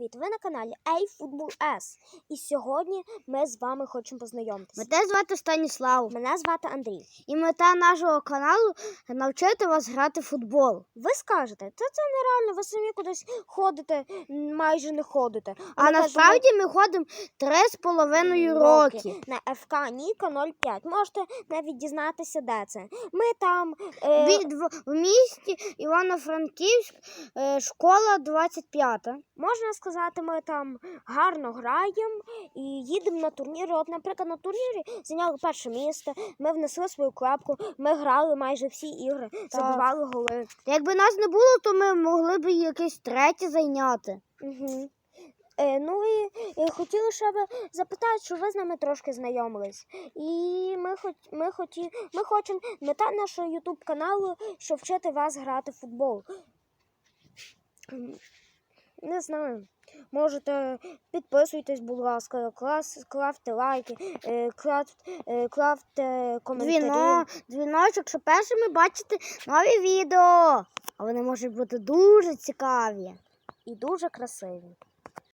привіт! Ви на каналі iFootball S. І сьогодні ми з вами хочемо познайомитися. Мене звати Станіслав. Мене звати Андрій. І мета нашого каналу навчити вас грати в футбол. Ви скажете, це це нереально, ви самі кудись ходите, майже не ходите. А ми кажемо, насправді ми ходимо три з половиною роки. на ФК Ніка 05. Можете навіть дізнатися, де це. Ми там е, Від в, в місті Івано-Франківськ, е, школа 25. можна сказати, ми там гарно граємо і їдемо на турніри. От, наприклад, на турнірі зайняли перше місце, ми внесли свою клепку, ми грали майже всі ігри, забивали голи. Якби нас не було, то ми могли б якесь третє зайняти. Угу. Е, ну і, і хотіли ще запитати, що ви з нами трошки знайомились. І ми, хоч, ми, хоті, ми хочемо, мета нашого ютуб каналу, щоб вчити вас грати в футбол. Не знаю. Можете підписуйтесь, будь ласка, клас, клавте лайки, е, клав, е, клавте коментарі. Двіно, дзвіночок, щоб першими бачите нові відео. А вони можуть бути дуже цікаві. І дуже красиві.